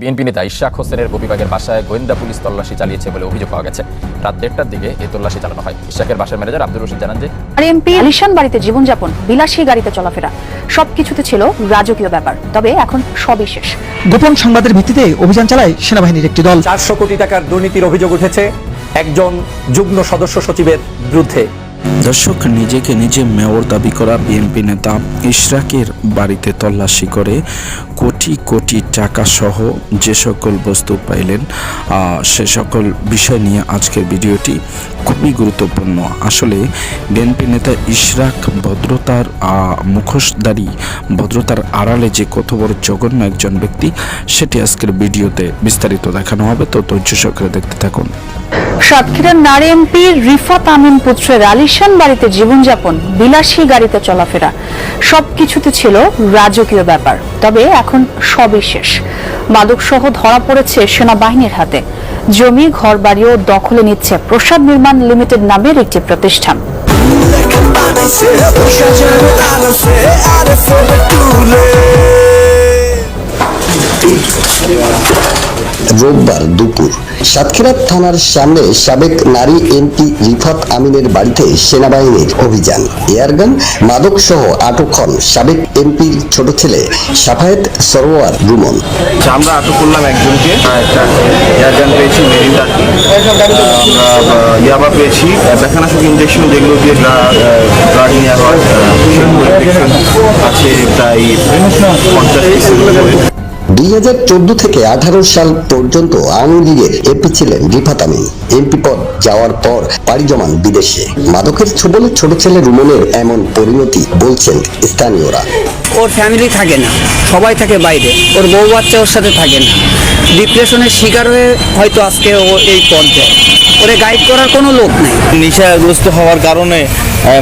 BNP নেতা ইশাক হোসেনের গোপীবাগের বাসায় গোয়েন্দা পুলিশ তল্লাশি চালিয়েছে বলে অভিযোগ পাওয়া গেছে। রাত দেড়টার দিকে এই তল্লাশি চালানো হয়। ইশাকের বাসার ম্যানেজার আব্দুর রশিদ জানান যে আর এমপি আলিশান বাড়িতে জীবনযাপন বিলাসী গাড়িতে চলাফেরা সবকিছুতে ছিল রাজকীয় ব্যাপার। তবে এখন সবই শেষ। গোপন সংবাদের ভিত্তিতে অভিযান চালায় সেনাবাহিনীর একটি দল। চারশো কোটি টাকার দুর্নীতির অভিযোগ উঠেছে। একজন যুগ্ম সদস্য সচিবের বিরুদ্ধে। দর্শক নিজেকে নিজে মেয়র দাবি করা বিএনপি নেতা ইশরাকের বাড়িতে তল্লাশি করে কোটি কোটি টাকা সহ যে সকল বস্তু পাইলেন সে সকল বিষয় নিয়ে আজকের ভিডিওটি খুবই গুরুত্বপূর্ণ। আসলে বিএনপি নেতা ইশরাক ভদ্রতার আহ, মুখোশধারী ভদ্রতার আড়ালে যে কত বড় জঘন্য একজন ব্যক্তি সেটি আজকের ভিডিওতে বিস্তারিত দেখানো হবে। তো ধৈর্য সহকারে দেখতে থাকুন। সাতক্ষীরার নারী এমপি রিফাত আমিন পুত্রের আলিশান বাড়িতে জীবনযাপন, বিলাসী গাড়িতে চলাফেরা। সবকিছুতে ছিল রাজকীয় ব্যাপার, তবে এখন সবই শেষ। মাদকসহ ধরা পড়েছে সেনাবাহিনীর হাতে। জমি ঘরবাড়িও দখলে নিচ্ছে প্রসাদ নির্মাণ লিমিটেড নামের একটি প্রতিষ্ঠান। রোববার দুপুর। সাতক্ষীরা থানার সামনে সাবেক নারী এমপি রিফাত আমিনের বাড়িতে সেনাবাহিনীর অভিযান। এয়ারগান মাদক সহ আটক হন সাবেক এমপির ছোট ছেলে সাফায়েত সরোয়ার রুমন। আমরা আটক করলাম একজনকে। একটা এয়ারগান পেয়েছি আমরা ইয়াবা পেয়েছি। ইঞ্জেকশন যেগুলো দিয়ে নেওয়া হয় আছে প্রায় পঞ্চাশ দুই হাজার চোদ্দ থেকে আঠারো সাল পর্যন্ত আওয়ামী লীগের এমপি ছিলেন রিফাত আমিন। এমপি পদ যাওয়ার পর পাড়ি জমান বিদেশে। মাদকের ছবলে ছোট ছেলে রুমনের এমন পরিণতি বলছেন স্থানীয়রা। ওর ফ্যামিলি থাকে না সবাই থাকে বাইরে। ওর বউ বাচ্চা ওর সাথে থাকে না। ডিপ্রেশনের শিকার হয়ে হয়তো আজকে ও এই পর্যায়ে। ওরে গাইড করার কোনো লোক নেই। নেশাগ্রস্ত হওয়ার কারণে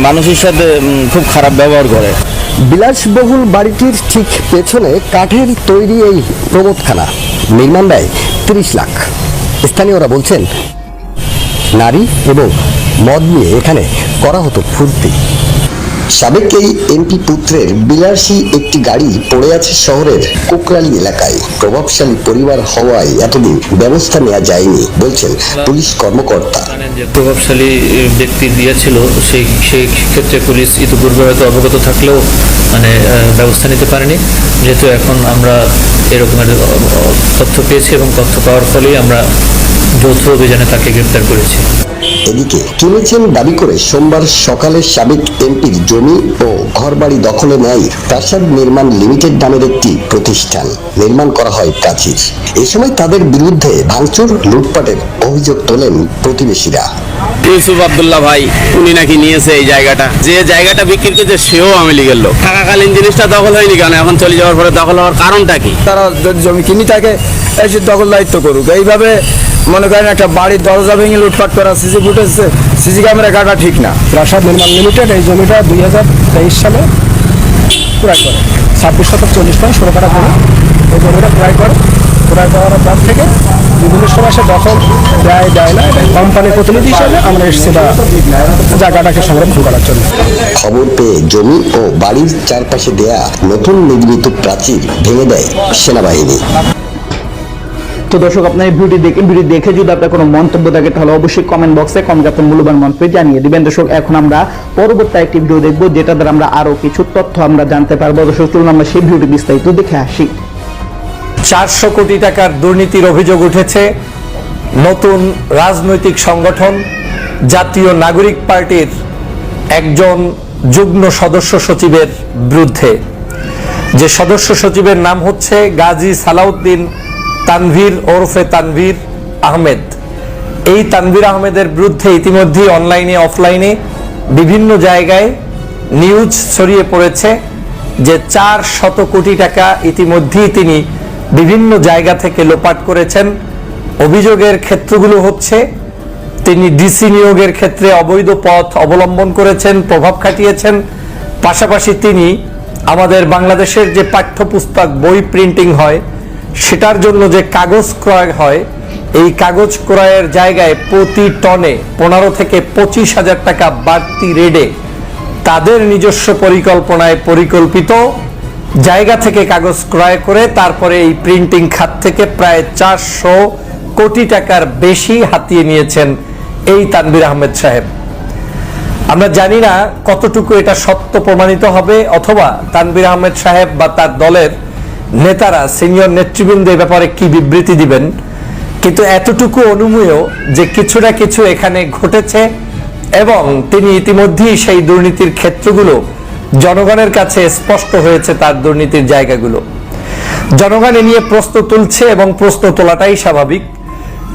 মানুষের সাথে খুব খারাপ ব্যবহার করে। বিলাসবহুল বাড়িটির ঠিক পেছনে কাঠের তৈরি এই প্রমোদখানা নির্মাণ ব্যয় তিরিশ লাখ। স্থানীয়রা বলছেন, নারী এবং মদ নিয়ে এখানে করা হতো ফুর্তি। সাবেক এই এমপি পুত্রের বিলাসী একটি গাড়ি পড়ে আছে শহরের কোকরালি এলাকায়। প্রভাবশালী পরিবার হওয়ায় এতদিন ব্যবস্থা নেওয়া যায়নি, বলছেন পুলিশ কর্মকর্তা। প্রভাবশালী ব্যক্তি দিয়েছিল, সেই সেই ক্ষেত্রে পুলিশ ইতিপূর্বে হয়তো অবগত থাকলেও মানে ব্যবস্থা নিতে পারেনি। যেহেতু এখন আমরা এরকমের তথ্য পেয়েছি এবং তথ্য পাওয়ার ফলেই আমরা যৌথ অভিযানে তাকে গ্রেপ্তার করেছি। এদিকে কিনেছেন দাবি করে সোমবার সকালে সাবেক এমপির জমি ও ঘরবাড়ি দখলে নেয় প্রাসাদ নির্মাণ লিমিটেড নামের একটি প্রতিষ্ঠান। নির্মাণ করা হয় প্রাচীর। এ সময় তাদের বিরুদ্ধে ভাঙচুর, লুটপাটের অভিযোগ তোলেন প্রতিবেশীরা। ইউসুফ আবদুল্লাহ ভাই, উনি নাকি নিয়েছে এই জায়গাটা। যে জায়গাটা বিক্রি করছে, সেও আমি লিগের লোক। থাকাকালীন জিনিসটা দখল হয়নি কেন? এখন চলে যাওয়ার পরে দখল হওয়ার কারণটা কি? তারা যদি জমি কিনি থাকে এসে দখল দায়িত্ব করুক। এইভাবে মনে করেন একটা বাড়ির দরজা ভেঙে লুটপাট করা সিসি ফুটেজ সিসি ক্যামেরা কাটা ঠিক না। প্রাসাদ নির্মাণ লিমিটেড এই জমিটা দুই হাজার তেইশ সালে ক্রয় করে। ছাব্বিশ শতক চল্লিশ টাকা করে এই জমিটা ক্রয় করে। ক্রয় করার পর থেকে বিভিন্ন সময় সে দখল দেয় দেয় না। কোম্পানির প্রতিনিধি হিসাবে আমরা এসেছিলাম জায়গাটাকে সংরক্ষণ করার জন্য। খবর পেয়ে জমি ও বাড়ির চারপাশে দেয়া নতুন নির্মিত প্রাচীর ভেঙে দেয় সেনাবাহিনী। তো দর্শক আপনার এই ভিডিও দেখেন ভিডিও দেখে যদি আপনার কোনো মন্তব্য থাকে তাহলে অবশ্যই কমেন্ট বক্সে কমেন্ট আপনার মূল্যবান মন্তব্য জানিয়ে দিবেন। দর্শক এখন আমরা পরবর্তী একটি ভিডিও দেখব যেটা দ্বারা আমরা আরও কিছু তথ্য আমরা জানতে পারব। দর্শক চলুন আমরা সেই ভিডিওটি বিস্তারিত দেখে আসি। চারশো কোটি টাকার দুর্নীতির অভিযোগ উঠেছে। নতুন রাজনৈতিক সংগঠন, জাতীয় নাগরিক পার্টির একজন যুগ্ম সদস্য সচিবের বিরুদ্ধে। যে সদস্য সচিবের নাম হচ্ছে গাজী সালাউদ্দিন তানভীর ওরফে তানভীর আহমেদ। এই তানভীর আহমেদের বিরুদ্ধে ইতিমধ্যেই অনলাইনে, অফলাইনে বিভিন্ন জায়গায় নিউজ ছড়িয়ে পড়েছে যে চার শত কোটি টাকা ইতিমধ্যেই তিনি বিভিন্ন জায়গা থেকে লোপাট করেছেন। অভিযোগের ক্ষেত্রগুলো হচ্ছে, তিনি ডিসি নিয়োগের ক্ষেত্রে অবৈধ পথ অবলম্বন করেছেন, প্রভাব খাটিয়েছেন। পাশাপাশি তিনি আমাদের বাংলাদেশের যে পাঠ্যপুস্তক, বই প্রিন্টিং হয়, সেটার জন্য যে কাগজ ক্রয় হয়, এই কাগজ ক্রয়ের জায়গায় প্রতি টনে পনেরো থেকে পঁচিশ হাজার টাকা বাড়তি রেডে তাদের নিজস্ব পরিকল্পনায় পরিকল্পিত জায়গা থেকে কাগজ ক্রয় করে তারপরে এই প্রিন্টিং খাত থেকে প্রায় চারশো কোটি টাকার বেশি হাতিয়ে নিয়েছেন এই তানবির আহমেদ সাহেব। আমরা জানি না কতটুকু এটা সত্য প্রমাণিত হবে অথবা তানবির আহমেদ সাহেব বা তার দলের নেতারা, সিনিয়র নেতৃবৃন্দ ব্যাপারে কি বিবৃতি দিবেন? কিন্তু এতটুকু অনুমেয় যে কিছু না কিছু এখানে ঘটেছে এবং তিনি ইতিমধ্যেই সেই দুর্নীতির ক্ষেত্রগুলো জনগণের কাছে স্পষ্ট হয়েছে তার দুর্নীতির জায়গাগুলো। জনগণ নিয়ে প্রশ্ন তুলছে এবং প্রশ্ন তোলাটাই স্বাভাবিক।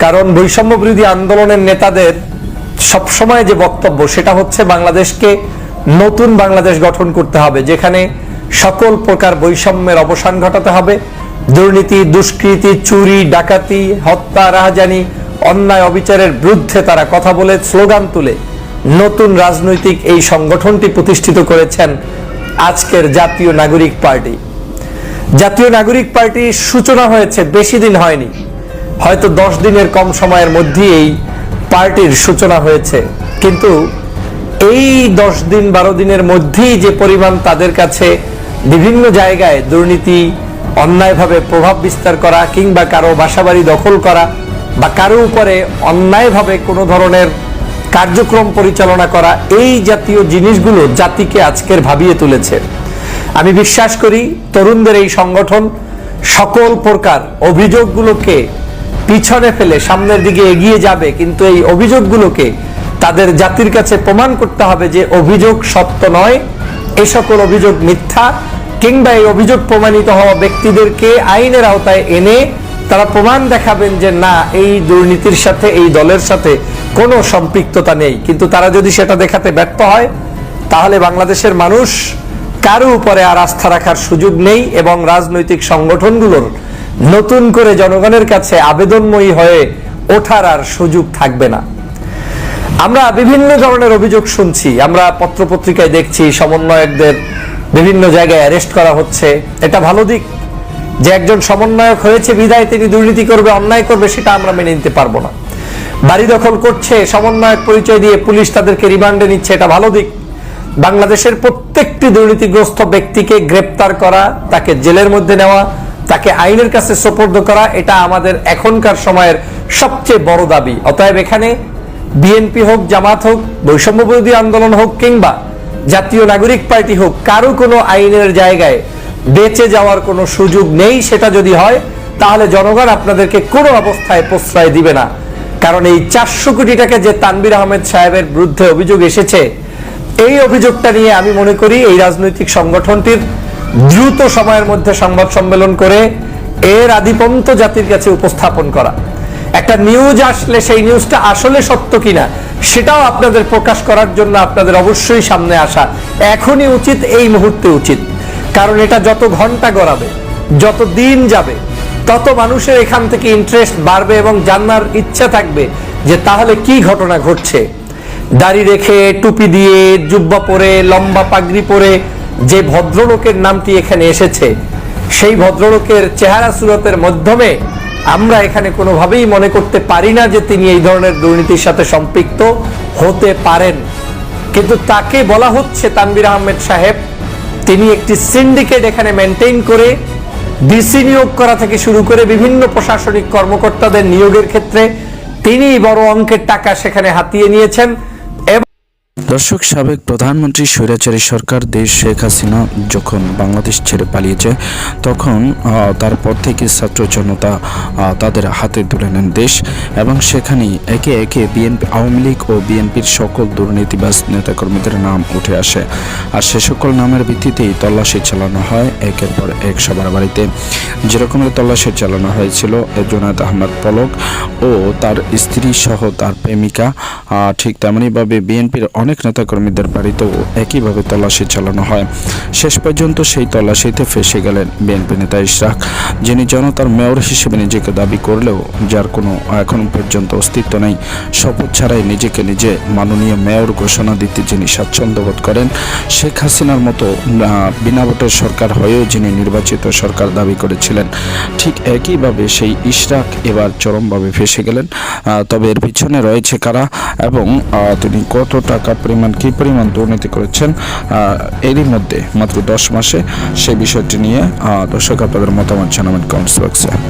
কারণ বৈষম্য বিরোধী আন্দোলনের নেতাদের সবসময় যে বক্তব্য সেটা হচ্ছে বাংলাদেশকে নতুন বাংলাদেশ গঠন করতে হবে, যেখানে সকল প্রকার বৈষম্যের অবসান ঘটাতে হবে। দুর্নীতি, দুষ্কৃতি, চুরি, ডাকাতি, হত্যা, রাহাজানি, অন্যায়, অবিচারের বিরুদ্ধে তারা কথা বলে, স্লোগান তুলে। নতুন রাজনৈতিক এই সংগঠনটি প্রতিষ্ঠিত করেছেন আজকের জাতীয় নাগরিক পার্টি। জাতীয় নাগরিক পার্টির সূচনা হয়েছে, বেশি দিন হয়নি। হয়তো দশ দিনের কম সময়ের মধ্যেই এই পার্টির সূচনা হয়েছে। কিন্তু এই দশ দিন, বারো দিনের মধ্যেই যে পরিমাণ তাদের কাছে বিভিন্ন জায়গায় দুর্নীতি, অন্যায়ভাবে প্রভাব বিস্তার করা কিংবা কারও বাসাবাড়ি দখল করা বা কারও উপরে অন্যায়ভাবে কোনো ধরনের কার্যক্রম পরিচালনা করা এই জাতীয় জিনিসগুলো জাতিকে আজকের ভাবিয়ে তুলেছে। আমি বিশ্বাস করি তরুণদের এই সংগঠন সকল প্রকার অভিযোগগুলোকে পিছনে ফেলে সামনের দিকে এগিয়ে যাবে, কিন্তু এই অভিযোগগুলোকে তাদের জাতির কাছে প্রমাণ করতে হবে যে অভিযোগ সত্য নয়। এ সকল অভিযোগ মিথ্যা, কিংবা এই অভিযোগ প্রমাণিত হওয়া ব্যক্তিদেরকে আইনের আওতায় এনে তারা প্রমাণ দেখাবেন যে না, এই দুর্নীতির সাথে, এই দলের সাথে কোনো সম্পৃক্ততা নেই। কিন্তু তারা যদি সেটা দেখাতে ব্যর্থ হয়, তাহলে বাংলাদেশের মানুষ কারও উপরে আর আস্থা রাখার সুযোগ নেই এবং রাজনৈতিক সংগঠনগুলোর নতুন করে জনগণের কাছে আবেদনময়ী হয়ে ওঠার আর সুযোগ থাকবে না। আমরা বিভিন্ন ধরনের অভিযোগ শুনছি। আমরা পত্রপত্রিকায় দেখছি, সমন্বয়কদের বিভিন্ন জায়গায় অ্যারেস্ট করা হচ্ছে। এটা ভালো দিক। যে একজন সমন্বয়ক হয়েছে, বিদায় তিনি দুর্নীতি করবে, অন্যায় করবে, সেটা আমরা মেনে নিতে পারব না। বাড়ি দখল করছে, সমন্বয়ক পরিচয় দিয়ে পুলিশ তাদেরকে রিমান্ডে নিচ্ছে, এটা ভালো দিক। বাংলাদেশের প্রত্যেকটি দুর্নীতিগ্রস্ত ব্যক্তিকে গ্রেপ্তার করা, তাকে জেলের মধ্যে নেওয়া, তাকে আইনের কাছে সোপর্দ করা, এটা আমাদের এখনকার সময়ের সবচেয়ে বড় দাবি। অতএব এখানে বিএনপি হোক, জামাত হোক, বৈষম্য বিরোধী আন্দোলন হোক, কিংবা জাতীয় নাগরিক পার্টি হোক, কারও কোনো আইনের জায়গায় বেঁচে যাওয়ার কোনো সুযোগ নেই, সেটা যদি হয়, তাহলে জনগণ আপনাদেরকে কোনো অবস্থায় প্রশ্রয় দিবে না। কারণ এই চারশো কোটি টাকা যে তানবির আহমেদ সাহেবের বিরুদ্ধে অভিযোগ এসেছে, এই অভিযোগটা নিয়ে আমি মনে করি এই রাজনৈতিক সংগঠনটির দ্রুত সময়ের মধ্যে সংবাদ সম্মেলন করে এর আধিপন্ত জাতির কাছে উপস্থাপন করা। একটা নিউজ আসলে সেই নিউজটা আসলে সত্য কিনা, সেটাও আপনাদের প্রকাশ করার জন্য আপনাদের অবশ্যই সামনে আসা এখনই উচিত, এই মুহূর্তে উচিত। কারণ এটা যত ঘণ্টা গড়াবে, যত দিন যাবে তত মানুষের এখান থেকে ইন্টারেস্ট বাড়বে এবং জানার ইচ্ছা থাকবে যে তাহলে কি ঘটনা ঘটছে। দাড়ি রেখে, টুপি দিয়ে, জুব্বা পরে, লম্বা পাগড়ি পরে যে ভদ্রলোকের নামটি এখানে এসেছে, সেই ভদ্রলোকের চেহারা সুরতের মাধ্যমে আমরা এখানে কোনোভাবেই মনে করতে পারি না যে তিনি এই ধরনের দুর্নীতির সাথে সম্পৃক্ত হতে পারেন। কিন্তু তাকে বলা হচ্ছে তানবির আহমেদ সাহেব। তিনি একটি সিন্ডিকেট এখানে মেনটেন করে ডিসি নিয়োগ করা থেকে শুরু করে বিভিন্ন প্রশাসনিক কর্মকর্তাদের নিয়োগের ক্ষেত্রে তিনি বড় অঙ্কের টাকা সেখানে হাতিয়ে নিয়েছেন। দর্শক, সাবেক প্রধানমন্ত্রী স্বৈরাচারী সরকার দেশ শেখ হাসিনা যখন বাংলাদেশ ছেড়ে পালিয়েছে, তখন তারপর থেকে ছাত্র জনতা তাদের হাতে তুলে নেন দেশ এবং সেখানে একে একে বিএনপি, আওয়ামী লীগ ও বিএনপির সকল দুর্নীতিবাজ নেতাকর্মীদের নাম উঠে আসে। আর সে সকল নামের ভিত্তিতেই তল্লাশি চালানো হয় একের পর এক সবার বাড়িতে। যেরকমের তল্লাশি চালানো হয়েছিল, এ জোনায়দ আহমদ পলক ও তার স্ত্রী সহ তার প্রেমিকা ঠিক তেমনইভাবে বিএনপির অনেক নেতাকর্মীদের বাড়িতেও একইভাবে তল্লাশি চালানো হয়। শেষ পর্যন্ত সেই তল্লাশিতে ফেসে গেলেন বিএনপি নেতা ইশরাক, যিনি জনতার মেয়র হিসেবে নিজেকে দাবি করলেও যার কোনো এখন পর্যন্ত অস্তিত্ব নেই। শপথ ছাড়াই নিজেকে নিজে মাননীয় মেয়র ঘোষণা দিতে যিনি স্বাচ্ছন্দ্য বোধ করেন, শেখ হাসিনার মতো বিনা ভোটের সরকার হয়েও যিনি নির্বাচিত সরকার দাবি করেছিলেন, ঠিক একইভাবে সেই ইশরাক এবার চরমভাবে ফেসে গেলেন। তবে এর পিছনে রয়েছে কারা এবং তিনি কত টাকা পরিমাণ, কী পরিমাণ দুর্নীতি করেছেন এরই মধ্যে মাত্র দশ মাসে সেই বিষয়টি নিয়ে দর্শক আপনাদের মতামত জানাবেন কমেন্টস বক্সে।